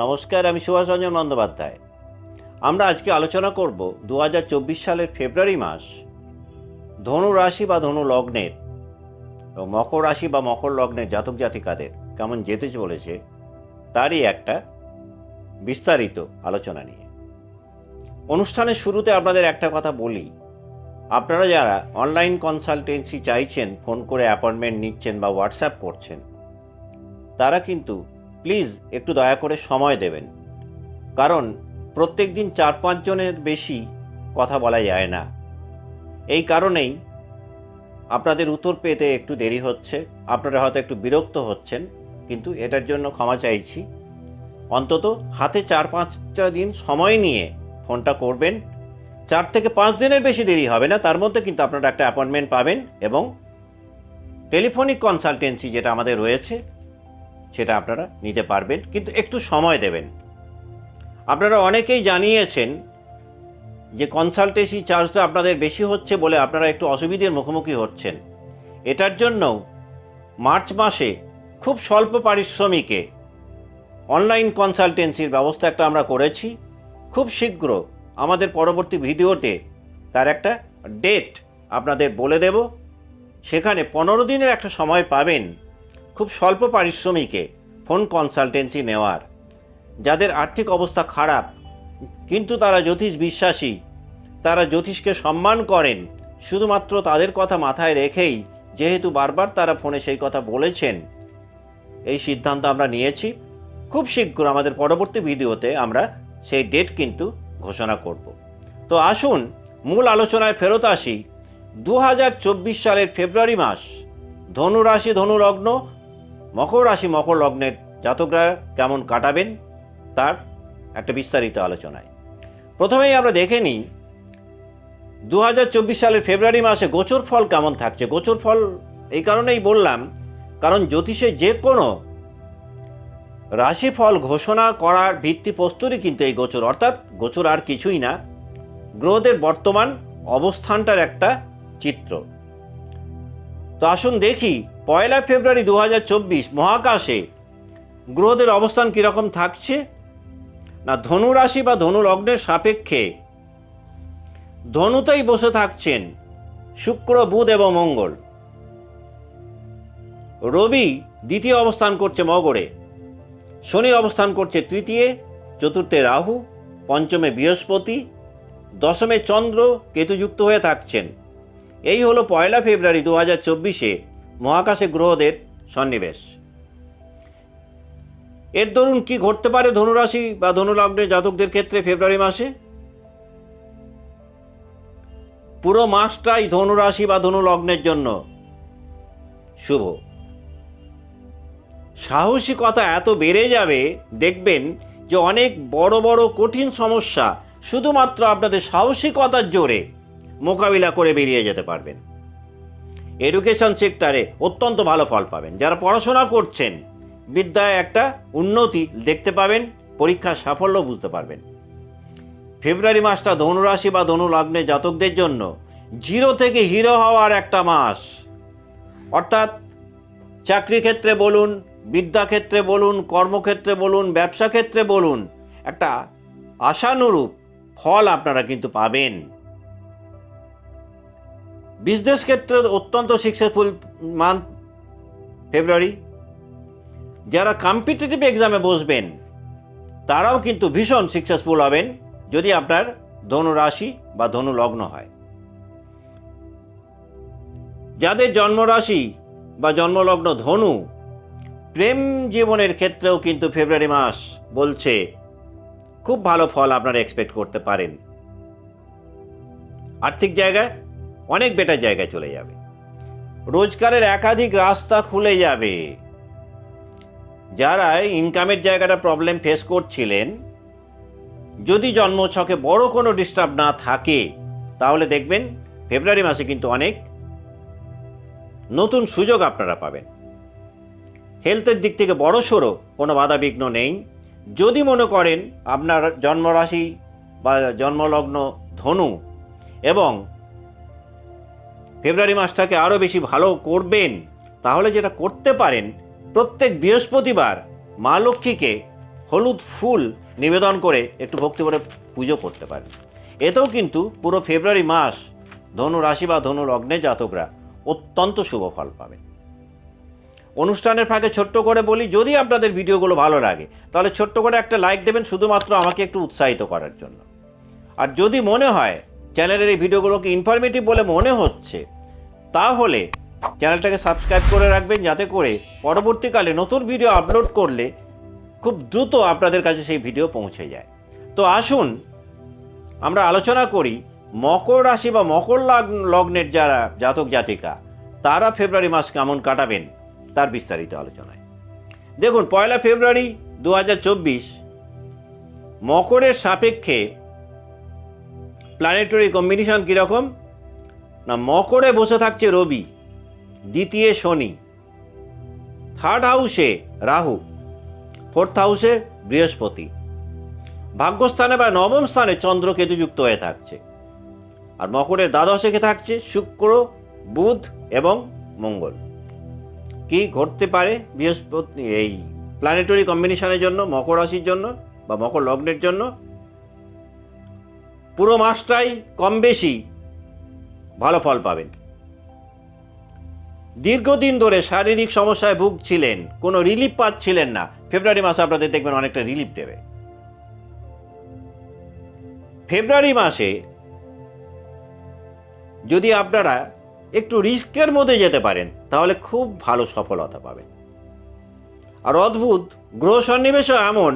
নমস্কার, আমি সুভাষ রঞ্জন বন্দ্যোপাধ্যায়। আমরা আজকে আলোচনা করব দু হাজার চব্বিশ সালের ফেব্রুয়ারি মাস, ধনু রাশি বা ধনু লগ্নের এবং মকর রাশি বা মকর লগ্নের জাতক জাতিকাদের কেমন যেতে চলেছে, তারই একটা বিস্তারিত আলোচনা নিয়ে। অনুষ্ঠানের শুরুতে আপনাদের একটা কথা বলি, আপনারা যারা অনলাইন কনসালটেন্সি চাইছেন, ফোন করে অ্যাপয়েন্টমেন্ট নিচ্ছেন বা হোয়াটসঅ্যাপ করছেন, তারা কিন্তু প্লিজ একটু দয়া করে সময় দেবেন। কারণ প্রত্যেক দিন চার পাঁচজনের বেশি কথা বলা যায় না। এই কারণেই আপনাদের উত্তর পেতে একটু দেরি হচ্ছে, আপনারা হয়তো একটু বিরক্ত হচ্ছেন, কিন্তু এটার জন্য ক্ষমা চাইছি। অন্তত হাতে চার পাঁচটা দিন সময় নিয়ে ফোনটা করবেন। চার থেকে পাঁচ দিনের বেশি দেরি হবে না, তার মধ্যে কিন্তু আপনারা একটা অ্যাপয়েন্টমেন্ট পাবেন এবং টেলিফোনিক কনসালটেন্সি যেটা আমাদের রয়েছে সেটা আপনারা নিতে পারবেন, কিন্তু একটু সময় দেবেন। আপনারা অনেকেই জানিয়েছেন যে কনসালটেন্সি চার্জটা আপনাদের বেশি হচ্ছে বলে আপনারা একটু অসুবিধের মুখোমুখি হচ্ছেন। এটার জন্য মার্চ মাসে খুব স্বল্প পারিশ্রমিকে অনলাইন কনসালটেন্সির ব্যবস্থা একটা আমরা করেছি। খুব শীঘ্র আমাদের পরবর্তী ভিডিওতে তার একটা ডেট আপনাদের বলে দেব। সেখানে পনেরো দিনের একটা সময় পাবেন। খুব স্বল্প পারিশ্রমিকে ফোন কনসালটেন্সি নেওয়ার। যাদের আর্থিক অবস্থা খারাপ, কিন্তু তারা জ্যোতিষ বিশ্বাসী, তারা জ্যোতিষকে সম্মান করেন, শুধুমাত্র তাদের কথা মাথায় রেখেই যেহেতু বারবার তারা ফোনে সেই কথা বলেছেন, এই সিদ্ধান্ত আমরা নিয়েছি। খুব শীঘ্র আমাদের পরবর্তী ভিডিওতে আমরা সেই ডেট কিন্তু ঘোষণা করব। তো আসুন, মূল আলোচনায় ফেরত আসি। দু হাজার চব্বিশ সালের ফেব্রুয়ারি মাস ধনু রাশি ধনু লগ্ন মকর রাশি মকর লগ্নের জাতকরা কেমন কাটাবেন? তার একটা বিস্তারিত আলোচনায়। প্রথমেই আমরা দেখে নিই দু হাজার চব্বিশ সালের ফেব্রুয়ারি মাসে গোচর ফল কেমন থাকছে? গোচর ফল এই কারণেই বললাম, কারণ জ্যোতিষে যে কোনো রাশিফল ঘোষণা করার ভিত্তিপ্রস্তরই কিন্তু এই গোচর। অর্থাৎ গোচর আর কিছুই না, গ্রহদের বর্তমান অবস্থানটার একটা চিত্র। তো আসুন দেখি পয়লা ফেব্রুয়ারি দু হাজার চব্বিশ মহাকাশে গ্রহদের অবস্থান কীরকম থাকছে? না, ধনু রাশি বা ধনু লগ্নের সাপেক্ষে ধনুতেই বসে থাকছেন শুক্র, বুধ এবং মঙ্গল। রবি দ্বিতীয় অবস্থান করছে মগরে, শনি অবস্থান করছে তৃতীয়, চতুর্থে রাহু, পঞ্চমে বৃহস্পতি, দশমে চন্দ্র, কেতুযুক্ত হয়ে থাকছেন। এই হলো পয়লা ফেব্রুয়ারি দু হাজার চব্বিশে মহাকাশে গ্রহদের সন্নিবেশ। এর দরুন কি ঘটতে পারে ধনুরাশি বা ধনুলগ্নের জাতকদের ক্ষেত্রে ফেব্রুয়ারি মাসে? পুরো মাসটাই ধনুরাশি বা ধনুলগ্নের জন্য শুভ। সাহসিকতা এত বেড়ে যাবে, দেখবেন যে অনেক বড় বড় কঠিন সমস্যা শুধুমাত্র আপনাদের সাহসিকতার জোরে মোকাবিলা করে বেরিয়ে যেতে পারবেন। এডুকেশন সেক্টরে অত্যন্ত ভালো ফল পাবেন। যারা পড়াশোনা করছেন, বিদ্যায় একটা উন্নতি দেখতে পাবেন, পরীক্ষার সাফল্য বুঝতে পারবেন। ফেব্রুয়ারি মাসটা ধনুরাশি বা ধনু লগ্নে জাতকদের জন্য জিরো থেকে হিরো হওয়ার একটা মাস। অর্থাৎ চাকরি ক্ষেত্রে বলুন বিদ্যাক্ষেত্রে বলুন, কর্মক্ষেত্রে বলুন, ব্যবসা ক্ষেত্রে বলুন, একটা আশানুরূপ ফল আপনারা কিন্তু পাবেন। বিজনেস ক্ষেত্রে অত্যন্ত সাকসেসফুল মান্থ ফেব্রুয়ারি যারা কম্পিটিটিভ এক্সামে বসবেন, তারাও কিন্তু ভীষণ সাকসেসফুল হবেন যদি আপনার ধনু রাশি বা ধনু লগ্ন হয়। যাদের জন্মরাশি বা জন্মলগ্ন ধনু, প্রেম জীবনের ক্ষেত্রেও কিন্তু ফেব্রুয়ারি মাস বলছে, খুব ভালো ফল আপনারা এক্সপেক্ট করতে পারেন। আর্থিক জায়গায় অনেক বেটার জায়গায় চলে যাবে। রোজগারের একাধিক রাস্তা খুলে যাবে। যারা ইনকামের জায়গাটা প্রবলেম ফেস করছিলেন, যদি জন্মছকে বড় কোনো ডিস্টার্ব না থাকে, তাহলে দেখবেন ফেব্রুয়ারি মাসে কিন্তু অনেক নতুন সুযোগ আপনারা পাবেন। হেলথের দিক থেকে বড় সড়ো, কোনো বাধাবিঘ্ন নেই। যদি মনে করেন আপনার জন্মরাশি বা জন্মলগ্ন ধনু এবং ফেব্রুয়ারি মাসটাকে আরও বেশি ভালো করবেন, তাহলে যেটা করতে পারেন, প্রত্যেক বৃহস্পতিবার মা লক্ষ্মীকে হলুদ ফুল নিবেদন করে একটু ভক্তি করে পুজো করতে পারেন। এতেও কিন্তু পুরো ফেব্রুয়ারি মাস ধনু রাশি বা ধনু লগ্নে জাতকরা অত্যন্ত শুভ ফল পাবেন। অনুষ্ঠানের ফাঁকে ছোট্ট করে বলি, যদি আপনাদের ভিডিওগুলো ভালো লাগে, তাহলে ছোট্ট করে একটা লাইক দেবেন, শুধুমাত্র আমাকে একটু উৎসাহিত করার জন্য। আর যদি মনে হয় চ্যানেলের এই ভিডিওগুলোকে ইনফরমেটিভ বলে মনে হচ্ছে? তাহলে চ্যানেলটাকে সাবস্ক্রাইব করে রাখবেন যাতে করে পরবর্তীকালে নতুন ভিডিও আপলোড করলে খুব দ্রুত আপনাদের কাছে সেই ভিডিও পৌঁছে যায়। তো আসুন, আমরা আলোচনা করি মকর রাশি বা মকর লগ্ন- লগ্নের যারা জাতক জাতিকা, তারা ফেব্রুয়ারি মাস কেমন কাটাবেন? তার বিস্তারিত আলোচনায়। দেখুন, পয়লা ফেব্রুয়ারি দু হাজার চব্বিশ মকরের সাপেক্ষে প্ল্যানেটরি কম্বিনেশন কীরকম? না, মকরে বসে থাকছে রবি, দ্বিতীয় শনি থার্ড হাউসে রাহু ফোর্থ হাউসে বৃহস্পতি। ভাগ্যস্থানে বা নবম স্থানে চন্দ্র কেতু যুক্ত হয়ে থাকছে। আর মকরের দ্বাদশে থাকছে? শুক্র, বুধ এবং মঙ্গল। কি ঘটতে পারে বৃহস্পতি, এই প্ল্যানেটরি কম্বিনেশনের জন্য, মকর রাশির জন্য বা মকর লগ্নের জন্য? পুরো মাসটাই কম বেশি ভালো ফল পাবেন। দীর্ঘদিন ধরে শারীরিক সমস্যায় ভুগছিলেন, কোনো রিলিফ পাচ্ছিলেন না। ফেব্রুয়ারি মাসে আপনাদের দেখবেন অনেকটা রিলিফ দেবে। ফেব্রুয়ারি মাসে যদি আপনারা একটু রিস্কের মধ্যে যেতে পারেন, তাহলে খুব ভালো সফলতা পাবেন। আর অদ্ভুত, গ্রহ সন্নিবেশও এমন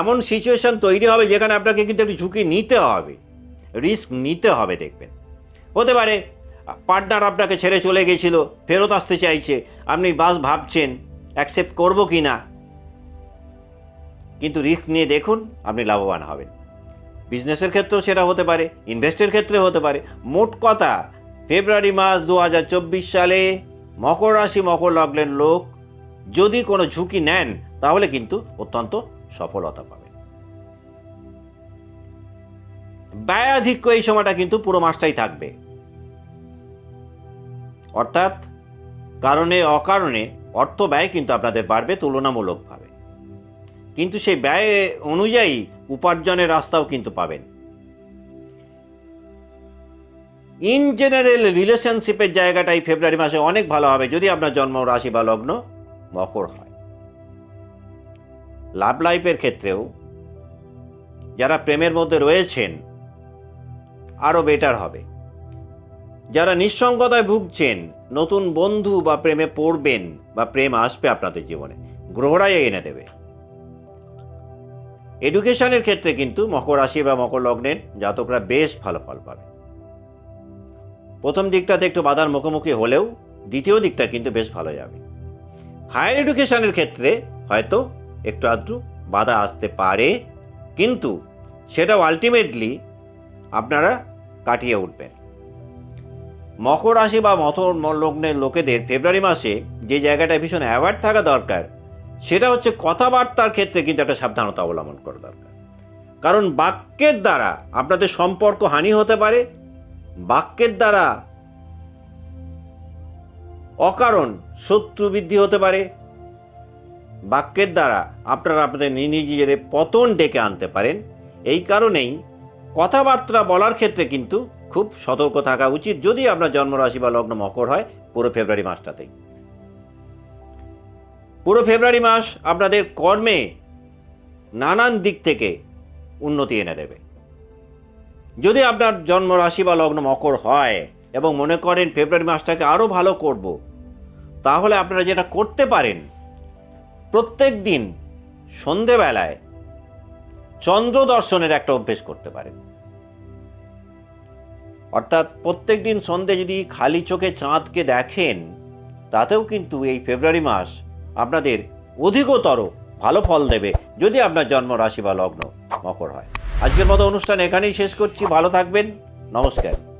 এমন সিচুয়েশন তৈরি হবে যেখানে আপনাকে কিন্তু একটু ঝুঁকি নিতে হবে। রিস্ক নিতে হবে দেখবেন। হতে পারে পার্টনার আপনাকে ছেড়ে চলে গেছিল, ফেরত আসতে চাইছে, আপনি বাস ভাবছেন অ্যাকসেপ্ট করব কি না কিন্তু রিস্ক নিয়ে দেখুন, আপনি লাভবান হবেন। বিজনেসের ক্ষেত্রেও সেটা হতে পারে ইনভেস্টের ক্ষেত্রে হতে পারে। মোট কথা ফেব্রুয়ারি মাস দু হাজার চব্বিশ সালে মকর রাশি মকর লগ্নের লোক যদি কোনো ঝুঁকি নেন, তাহলে কিন্তু অত্যন্ত সফলতা পাবেন। ব্যয়াধিক্য এই সময়টা কিন্তু পুরো মাসটাই থাকবে। অর্থাৎ কারণে অকারণে অর্থ ব্যয় কিন্তু আপনাদের বাড়বে তুলনামূলকভাবে। কিন্তু সেই ব্যয় অনুযায়ী উপার্জনের রাস্তাও কিন্তু পাবেন। ইন জেনারেল রিলেশনশিপের জায়গাটা এই ফেব্রুয়ারি মাসে অনেক ভালো হবে, যদি আপনার জন্ম রাশি বা লগ্ন। মকর হয়। লাভ লাইফের ক্ষেত্রেও যারা প্রেমের মধ্যে রয়েছেন আরও বেটার হবে। যারা নিঃসঙ্গতায় ভুগছেন, নতুন বন্ধু বা প্রেমে পড়বেন বা প্রেম আসবে আপনাদের জীবনে, গ্রহরাই এনে দেবে। এডুকেশনের ক্ষেত্রে কিন্তু মকর রাশি বা মকর লগ্নের জাতকরা বেশ ভালো ফল পাবে। প্রথম দিকটাতে একটু বাধার মুখোমুখি হলেও দ্বিতীয় দিকটা কিন্তু বেশ ভালো যাবে। হায়ার এডুকেশনের ক্ষেত্রে হয়তো একটু আধটু বাধা আসতে পারে, কিন্তু সেটাও আলটিমেটলি আপনারা কাটিয়ে উঠবেন। মকর রাশি বা মকর লগ্নের লোকেদের ফেব্রুয়ারি মাসে যে জায়গাটায় ভীষণ অ্যাওয়ার্ড থাকা দরকার, সেটা হচ্ছে কথাবার্তার ক্ষেত্রে কিন্তু একটা সাবধানতা অবলম্বন করা দরকার। কারণ বাক্যের দ্বারা আপনাদের সম্পর্ক হানি হতে পারে, বাক্যের দ্বারা অকারণ শত্রু বৃদ্ধি হতে পারে। বাক্যের দ্বারা আপনারা আপনাদের নিজেদের পতন ডেকে আনতে পারেন। এই কারণেই কথাবার্তা বলার ক্ষেত্রে কিন্তু খুব সতর্ক থাকা উচিত। যদি আপনার জন্মরাশি বা লগ্ন মকর হয়, পুরো ফেব্রুয়ারি মাসটাতেই। পুরো ফেব্রুয়ারি মাস আপনাদের কর্মে নানান দিক থেকে উন্নতি এনে দেবে। যদি আপনার জন্মরাশি বা লগ্ন মকর হয় এবং মনে করেন ফেব্রুয়ারি মাসটাকে আরও ভালো করব। তাহলে আপনারা যেটা করতে পারেন, প্রত্যেক দিন সন্ধেবেলায় চন্দ্র দর্শনের একটা অভ্যেস করতে পারেন। অর্থাৎ প্রত্যেক দিন সন্ধে যদি খালি চোখে চাঁদকে দেখেন, তাতেও কিন্তু এই ফেব্রুয়ারি মাস আপনাদের অধিকতর ভালো ফল দেবে, যদি আপনার জন্ম রাশি বা লগ্ন মকর হয়। আজকের মতো অনুষ্ঠান এখানেই শেষ করছি। ভালো থাকবেন। নমস্কার।